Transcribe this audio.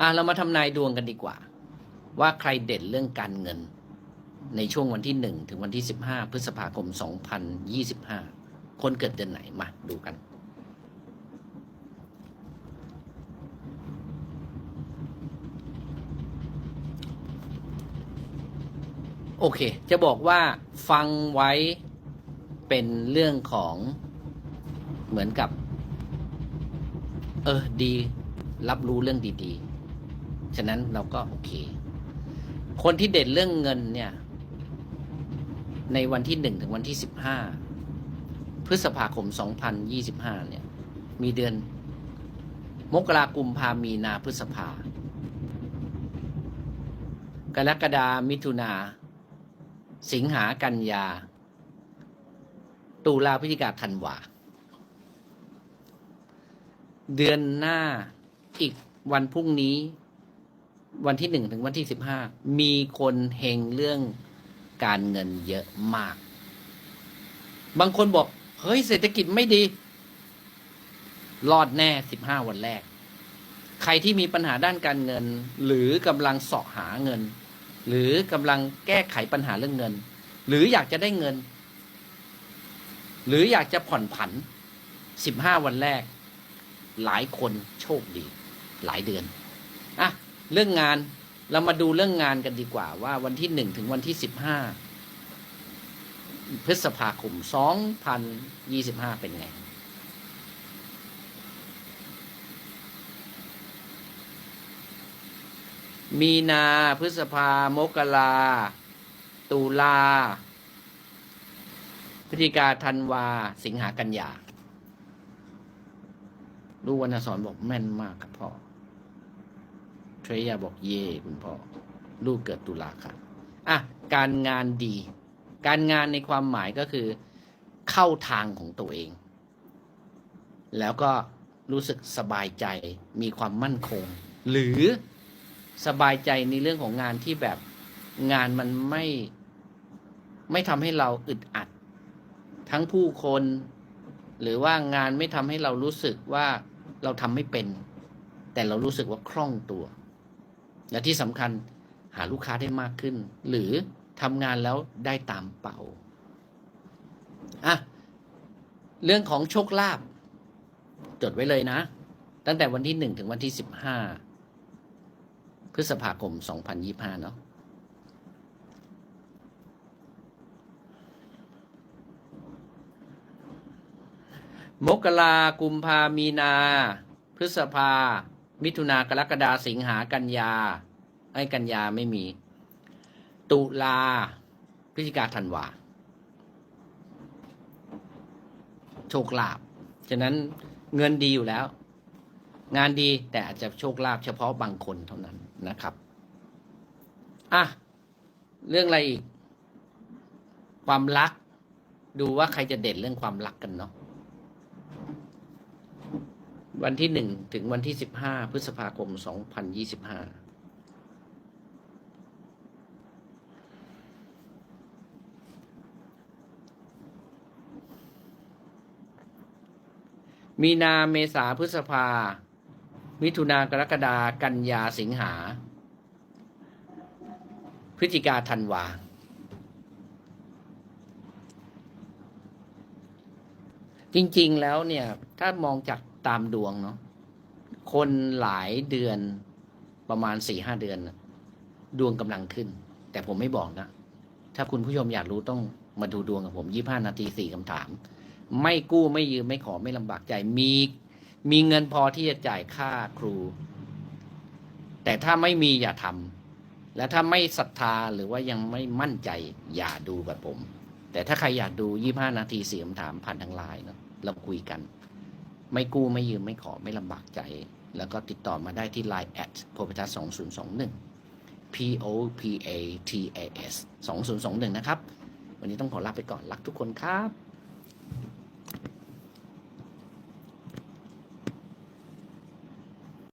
อะเรามาทำนายดวงกันดีกว่า ว่าใครเด่นเรื่องการเงิน ในช่วงวันที่ 1 ถึงวันที่ 15 พฤษภาคม 2025 คนเกิดเดือนไหนมาดูกัน โอเค จะบอกว่าฟังไว้เป็นเรื่องของเหมือนกับ เออดี รับรู้เรื่องดี ๆ ฉะนั้นเราก็โอเค คนที่เด่นเรื่องเงินเนี่ย ในวันที่หนึ่งถึงวันที่สิบห้าพฤษภาคมสองพันยี่สิบห้าเนี่ย มีเดือน มกรากุมภามีนาพฤษภากรกฎามิถุนา สิงหากันยา ตุลาพฤศจิกาธันวา เดือนหน้าอีกวันพรุ่งนี้ วันที่หนึ่งถึงวันที่สิบห้ามีคนเฮงเรื่องการเงินเยอะมาก บางคนบอก เฮ้ยเศรษฐกิจไม่ดี รอดแน่สิบห้าวันแรก ใครที่มีปัญหาด้านการเงิน หรือกำลังเสาะหาเงิน หรือกำลังแก้ไขปัญหาเรื่องเงิน หรืออยากจะได้เงิน หรืออยากจะผ่อนผันสิบห้าวันแรก หลายคนโชคดี หลายเดือน เรื่องงานเรามาดูเรื่องงานกันดีกว่า ว่าวันที่หนึ่งถึงวันที่สิบห้าพฤษภาคมสองพันยี่สิบห้าเป็นไง มีนาพฤษภามกราตุลาพฤศจิกาธันวา สิงหากันยาลูกวรรณสอนบอกแม่นมากครับพ่อ เทรยาบอกเย่คุณพ่อลูกเกิดตุลาค่ะอะการงานดี การงานในความหมายก็คือ เข้าทางของตัวเอง แล้วก็รู้สึกสบายใจมีความมั่นคง หรือสบายใจในเรื่องของงานที่แบบงานมันไม่ ไม่ทำให้เราอึดอัด ทั้งผู้คน หรือว่างานไม่ทำให้เรารู้สึกว่าเราทำไม่เป็น แต่เรารู้สึกว่าคล่องตัว และที่สำคัญหาลูกค้าได้มากขึ้น หรือทำงานแล้วได้ตามเป้าอะเรื่องของโชคลาภจดไว้เลยนะ ตั้งแต่วันที่หนึ่งถึงวันที่สิบห้าพฤษภาคมสองพันยี่ห้าเนาะมกรากุมภามีนา พฤษภา มิถุนากรกฎาสิงหากันยาไอ้กันยาไม่มี ตุลาพฤศจิกาธันวาโชคลาภฉะนั้นเงินดีอยู่แล้ว งานดีแต่อาจจะโชคลาภเฉพาะบางคนเท่านั้นนะครับอะเรื่องอะไรอีก ความรัก ดูว่าใครจะเด่นเรื่องความรักกันเนาะ วันที่หนึ่งถึงวันที่สิบห้าพฤษภาคมสองพันยี่สิบห้ามีนาเมษาพฤษภา มิถุนากรกฎากันยาสิงหา พฤศจิกาธันวา จริง ๆ แล้วเนี่ย ถ้ามองจาก ตามดวงเนาะคนหลายเดือนประมาณสี่ห้าเดือน ดวงกำลังขึ้น แต่ผมไม่บอกนะ ถ้าคุณผู้ชมอยากรู้ต้องมาดูดวงกับผมยี่ห้านาทีสี่คำถาม ไม่กู้ไม่ยืมไม่ขอไม่ลำบากใจมีมีเงินพอที่จะจ่ายค่าครู แต่ถ้าไม่มีอย่าทำและถ้าไม่ศรัทธาหรือว่ายังไม่มั่นใจอย่าดูกับผม แต่ถ้าใครอยากดูยี่ห้านาทีสี่คำถามผ่านทางไลน์เนาะเราคุยกัน ไม่กู้ไม่ยืมไม่ขอไม่ลำบากใจ แล้วก็ติดต่อมาได้ที่ Line at p o p a t a 2 0 2 1 P O P A T A S 2021 นะครับ วันนี้ต้องขอลาไปก่อนรักทุกคนครับ